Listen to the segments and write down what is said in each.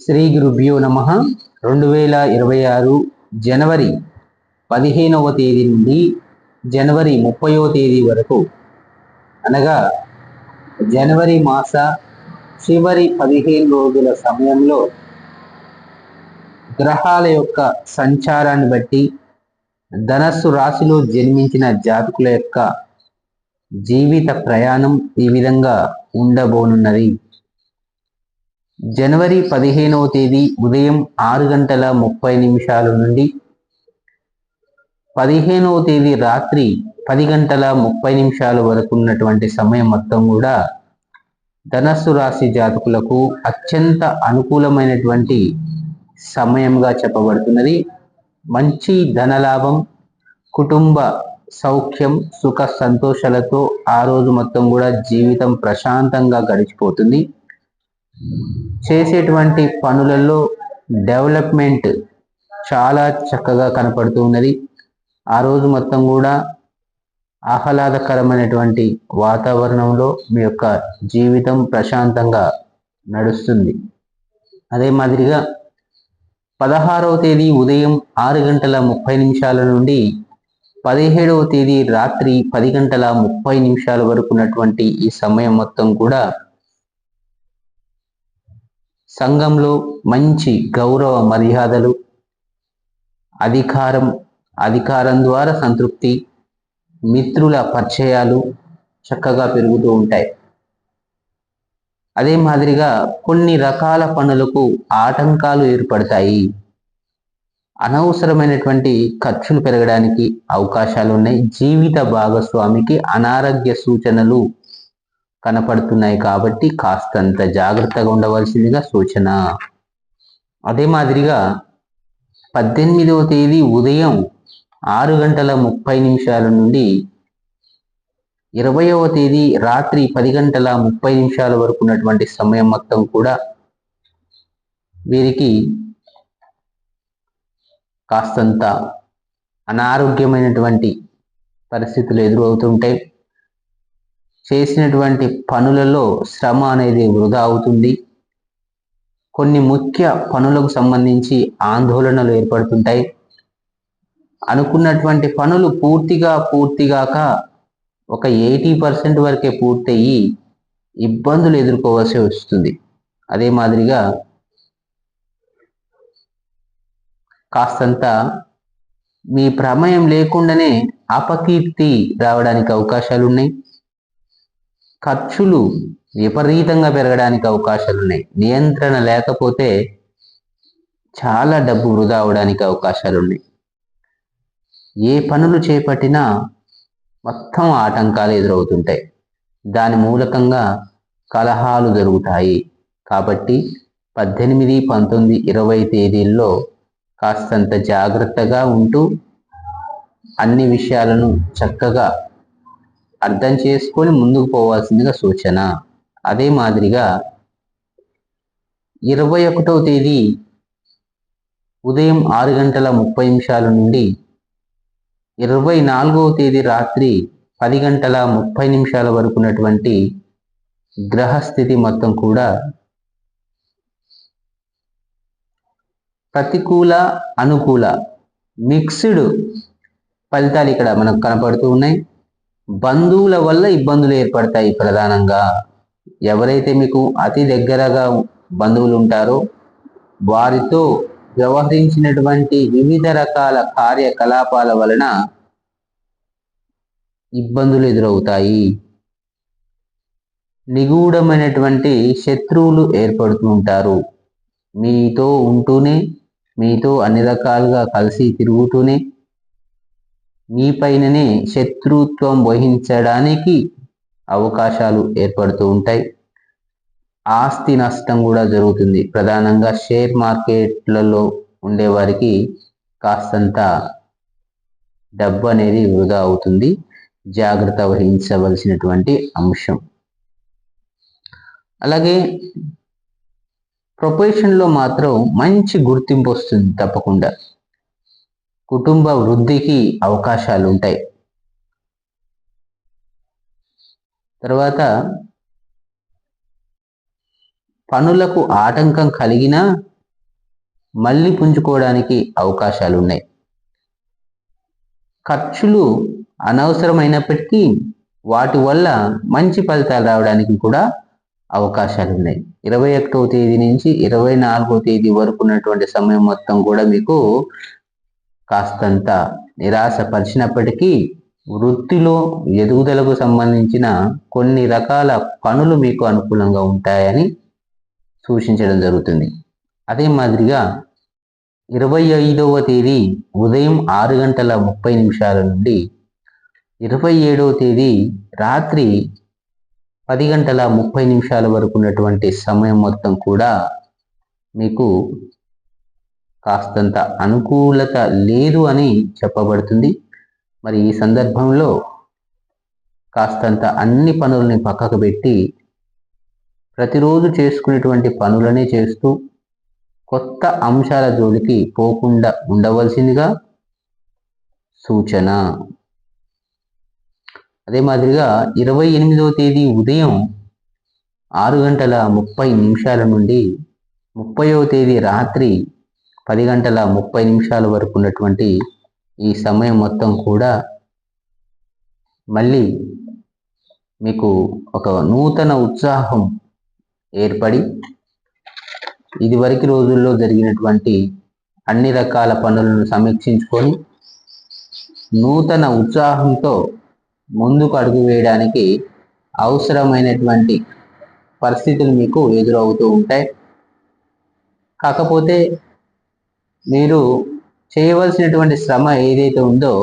శ్రీ గురుభ్యో నమ. రెండు వేల ఇరవై ఆరు జనవరి పదిహేనవ తేదీ నుండి జనవరి ముప్పైవ తేదీ వరకు. అనగా జనవరి మాస చివరి పదిహేను రోజుల సమయంలో గ్రహాల యొక్క సంచారాన్ని బట్టి ధనస్సు రాశిలో జన్మించిన జాతకుల యొక్క జీవిత ప్రయాణం ఈ విధంగా ఉండబోనున్నది. జనవరి పదిహేనవ తేదీ ఉదయం ఆరు గంటల ముప్పై నిమిషాల నుండి పదిహేనవ తేదీ రాత్రి పది గంటల ముప్పై నిమిషాల వరకు ఉన్నటువంటి సమయం మొత్తం కూడా ధనస్సు రాశి జాతకులకు అత్యంత అనుకూలమైనటువంటి సమయంగా చెప్పబడుతున్నది. మంచి ధనలాభం కుటుంబ సౌఖ్యం సుఖ సంతోషాలతో ఆ రోజు మొత్తం కూడా జీవితం ప్రశాంతంగా గడిచిపోతుంది. చేసేటువంటి పనులలో డెవలప్మెంట్ చాలా చక్కగా కనపడుతూ ఉన్నది. ఆ రోజు మొత్తం కూడా ఆహ్లాదకరమైనటువంటి వాతావరణంలో మీ యొక్క జీవితం ప్రశాంతంగా నడుస్తుంది. అదే మాదిరిగా పదహారవ తేదీ ఉదయం ఆరు గంటల ముప్పై నిమిషాల నుండి పదిహేడవ తేదీ రాత్రి పది గంటల ముప్పై నిమిషాల వరకు ఉన్నటువంటి ఈ సమయం మొత్తం కూడా సంఘంలో మంచి గౌరవ మర్యాదలు అధికారం అధికారం ద్వారా సంతృప్తి మిత్రుల పరిచయాలు చక్కగా పెరుగుతూ ఉంటాయి. అదే మాదిరిగా కొన్ని రకాల పనులకు ఆటంకాలు ఏర్పడతాయి. అనవసరమైనటువంటి ఖర్చులు పెరగడానికి అవకాశాలు ఉన్నాయి జీవిత భాగస్వామికి అనారోగ్య సూచనలు కనపడుతున్నాయి కాబట్టి కాస్తంత జాగ్రత్తగా ఉండవలసిందిగా సూచన. అదే మాదిరిగా పద్దెనిమిదవ తేదీ ఉదయం ఆరు గంటల ముప్పై నిమిషాల నుండి ఇరవయవ తేదీ రాత్రి పది గంటల ముప్పై నిమిషాల వరకు ఉన్నటువంటి సమయం మొత్తం కూడా వీరికి కాస్తంత అనారోగ్యమైనటువంటి పరిస్థితులు ఎదురవుతుంటాయి. చేసినటువంటి పనులలో శ్రమ అనేది వృధా అవుతుంది. కొన్ని ముఖ్య పనులకు సంబంధించి ఆందోళనలు ఏర్పడుతుంటాయి. అనుకున్నటువంటి పనులు పూర్తిగా పూర్తిగాక ఒక ఎయిటీ పర్సెంట్ వరకే పూర్తయ్యి ఇబ్బందులు ఎదుర్కోవాల్సి వస్తుంది. అదే మాదిరిగా కాస్తంత మీ ప్రమేయం లేకుండానే అపకీర్తి రావడానికి అవకాశాలు ఉన్నాయి ఖర్చులు విపరీతంగా పెరగడానికి అవకాశాలు ఉన్నాయి. నియంత్రణ లేకపోతే చాలా డబ్బు వృధా అవడానికి అవకాశాలు ఉన్నాయి. ఏ పనులు చేపట్టినా మొత్తం ఆటంకాలు ఎదురవుతుంటాయి. దాని మూలకంగా కలహాలు జరుగుతాయి. కాబట్టి పద్దెనిమిది పంతొమ్మిది ఇరవై తేదీల్లో కాస్తంత జాగ్రత్తగా ఉంటూ అన్ని విషయాలను చక్కగా అర్థం చేసుకొని ముందుకు పోవాల్సిందిగా సూచన. అదే మాదిరిగా ఇరవై ఒకటవ తేదీ ఉదయం ఆరు గంటల ముప్పై నిమిషాల నుండి ఇరవై నాలుగవ తేదీ రాత్రి పది గంటల ముప్పై నిమిషాల వరకు ఉన్నటువంటి గ్రహస్థితి మొత్తం కూడా ప్రతికూల అనుకూల మిక్స్డ్ ఫలితాలు ఇక్కడ మనకు కనపడుతూ ఉన్నాయి. బంధువుల వల్ల ఇబ్బందులు ఏర్పడతాయి ప్రధానంగా. ఎవరైతే మీకు అతి దగ్గరగా బంధువులు ఉంటారో వారితో వ్యవహరించినటువంటి వివిధ రకాల కార్యకలాపాల వలన ఇబ్బందులు ఎదురవుతాయి. నిగూఢమైనటువంటి శత్రువులు ఏర్పడుతూ ఉంటారు. మీతో ఉంటూనే మీతో అన్ని రకాలుగా కలిసి తిరుగుతూనే మీ పైననే శత్రుత్వం వహించడానికి అవకాశాలు ఏర్పడుతూ ఉంటాయి. ఆస్తి నష్టం కూడా జరుగుతుంది. ప్రధానంగా షేర్ మార్కెట్లలో ఉండేవారికి కాస్తంత డబ్బు అనేది వృధా అవుతుంది. జాగ్రత్త వహించవలసినటువంటి అంశం. అలాగే ప్రొఫెషన్లో మాత్రం మంచి గుర్తింపు వస్తుంది తప్పకుండా. కుటుంబ వృద్ధికి అవకాశాలు ఉంటాయి తర్వాత పనులకు ఆటంకం కలిగినా మళ్ళీ పుంజుకోవడానికి అవకాశాలు ఉన్నాయి ఖర్చులు అనవసరమైనప్పటికీ వాటి వల్ల మంచి ఫలితాలు రావడానికి కూడా అవకాశాలు ఉన్నాయి ఇరవై ఒకటవ తేదీ నుంచి ఇరవై నాలుగో తేదీ వరకు ఉన్నటువంటి సమయం మొత్తం కూడా మీకు కాస్తంత నిరాశపరిచినప్పటికీ వృత్తిలో ఎదుగుదలకు సంబంధించిన కొన్ని రకాల పనులు మీకు అనుకూలంగా ఉంటాయని సూచించడం జరుగుతుంది. అదే మాదిరిగా ఇరవై ఐదవ తేదీ ఉదయం ఆరు గంటల ముప్పై నిమిషాల నుండి ఇరవై ఏడవ తేదీ రాత్రి పది గంటల ముప్పై నిమిషాల వరకు ఉన్నటువంటి సమయం మొత్తం కూడా మీకు కాస్తంత అనుకూలత లేదు అని చెప్పబడుతుంది. మరి ఈ సందర్భంలో కాస్తంత అన్ని పనులని పక్కకు పెట్టి ప్రతిరోజు చేసుకునేటువంటి పనులనే చేస్తూ కొత్త అంశాల జోలికి పోకుండా ఉండవలసిందిగా సూచన. అదే మాదిరిగా ఇరవై ఎనిమిదవ తేదీ ఉదయం ఆరు గంటల ముప్పై నిమిషాల నుండి ముప్పైవ తేదీ రాత్రి పది గంటల ముప్పై నిమిషాల వరకు ఉన్నటువంటి ఈ సమయం మొత్తం కూడా మళ్ళీ మీకు ఒక నూతన ఉత్సాహం ఏర్పడి ఇదివరకు రోజుల్లో జరిగినటువంటి అన్ని రకాల పనులను సమీక్షించుకొని నూతన ఉత్సాహంతో ముందుకు అడుగు వేయడానికి అవసరమైనటువంటి పరిస్థితులు మీకు ఎదురవుతూ ఉంటాయి. కాకపోతే మీరు చేయవలసినటువంటి శ్రమ ఏదైతే ఉందో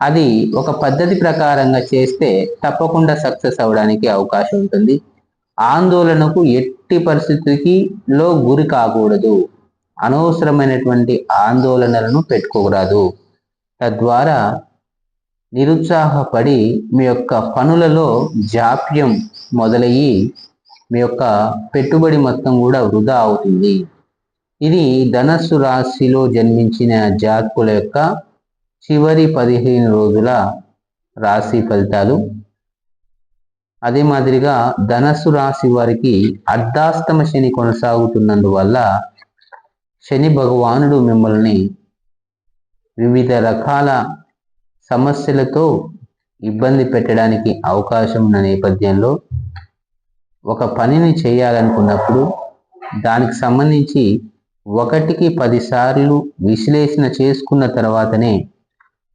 అది ఒక పద్ధతి ప్రకారంగా చేస్తే తప్పకుండా సక్సెస్ అవడానికి అవకాశం ఉంటుంది. ఆందోళనకు ఎట్టి పరిస్థితికి లో గురి కాకూడదు. అనవసరమైనటువంటి ఆందోళనలను పెట్టుకోకూడదు. తద్వారా నిరుత్సాహపడి మీ యొక్క పనులలో జాప్యం మొదలయ్యి మీ యొక్క పెట్టుబడి మొత్తం కూడా వృధా అవుతుంది. ఇది ధనస్సు రాశిలో జన్మించిన జాతకుల యొక్క చివరి పదిహేను రోజుల రాశి ఫలితాలు. అదే మాదిరిగా ధనస్సు రాశి వారికి అర్ధాస్తమ శని కొనసాగుతున్నందువల్ల శని భగవానుడు మిమ్మల్ని వివిధ రకాల సమస్యలతో ఇబ్బంది పెట్టడానికి అవకాశం ఉన్న నేపథ్యంలో ఒక పనిని చేయాలనుకున్నప్పుడు దానికి సంబంధించి ఒకటికి పదిసార్లు విశ్లేషణ చేసుకున్న తర్వాతనే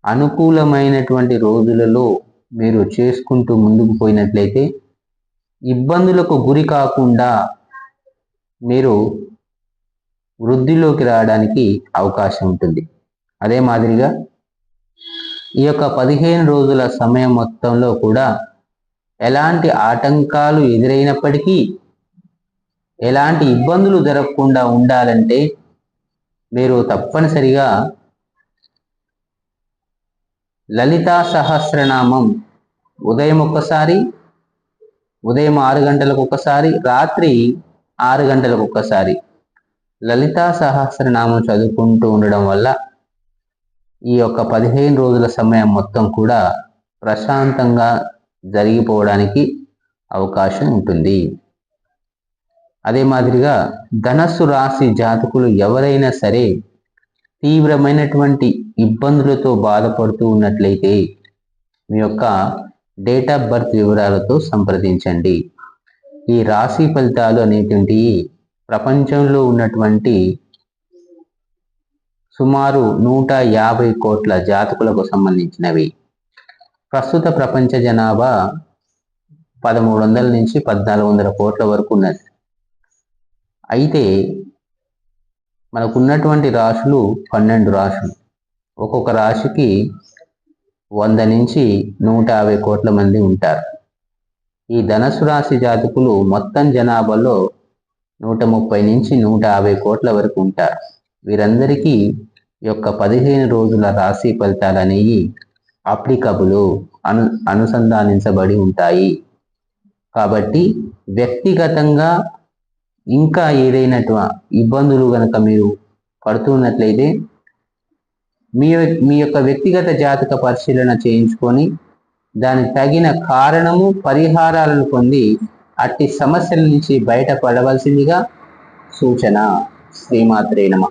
అనుకూలమైనటువంటి రోజులలో మీరు చేసుకుంటూ ముందుకు పోయినట్లయితే ఇబ్బందులకు గురి కాకుండా మీరు వృద్ధిలోకి రావడానికి అవకాశం ఉంటుంది. అదే మాదిరిగా ఈ యొక్క పదిహేను రోజుల సమయం మొత్తంలో కూడా ఎలాంటి ఆటంకాలు ఎదురైనప్పటికీ ఎలాంటి ఇబ్బందులు జరగకుండా ఉండాలంటే మీరు తప్పనిసరిగా లలితా సహస్రనామం ఉదయం ఒక్కసారి ఉదయం ఆరు గంటలకు ఒకసారి రాత్రి ఆరు గంటలకు ఒకసారి లలితా సహస్రనామం చదువుకుంటూ ఉండడం వల్ల ఈ యొక్క పదిహేను రోజుల సమయం మొత్తం కూడా ప్రశాంతంగా జరిగిపోవడానికి అవకాశం ఉంటుంది. అదే మాదిరిగా ధనస్సు రాశి జాతకులు ఎవరైనా సరే తీవ్రమైనటువంటి ఇబ్బందులతో బాధపడుతూ ఉన్నట్లయితే మీ యొక్క డేట్ ఆఫ్ బర్త్ వివరాలతో సంప్రదించండి. ఈ రాశి ఫలితాలు అనేటువంటివి ప్రపంచంలో ఉన్నటువంటి సుమారు నూట యాభై కోట్ల జాతకులకు సంబంధించినవి. ప్రస్తుత ప్రపంచ జనాభా పదమూడు వందల నుంచి పద్నాలుగు వందల కోట్ల వరకు ఉన్నది. అయితే మనకున్నటువంటి రాశులు పన్నెండు రాశులు. ఒక్కొక్క రాశికి వంద నుంచి నూట యాభై కోట్ల మంది ఉంటారు. ఈ ధనస్సు రాశి జాతకులు మొత్తం జనాభాలో నూట ముప్పై నుంచి నూట యాభై కోట్ల వరకు ఉంటారు. వీరందరికీ యొక్క పదిహేను రోజుల రాశి ఫలితాలు అనేవి అప్లికబులు అను అనుసంధానించబడి ఉంటాయి. కాబట్టి వ్యక్తిగతంగా ఇంకా ఏదైనా ఇబ్బందులు కనుక మీరు పడుతున్నట్లయితే మీ మీ యొక్క వ్యక్తిగత జాతక పరిశీలన చేయించుకొని దానికి తగిన కారణము పరిహారాలను పొంది అట్టి సమస్యల నుంచి బయటపడవలసిందిగా సూచన. శ్రీమాత్రే నమ.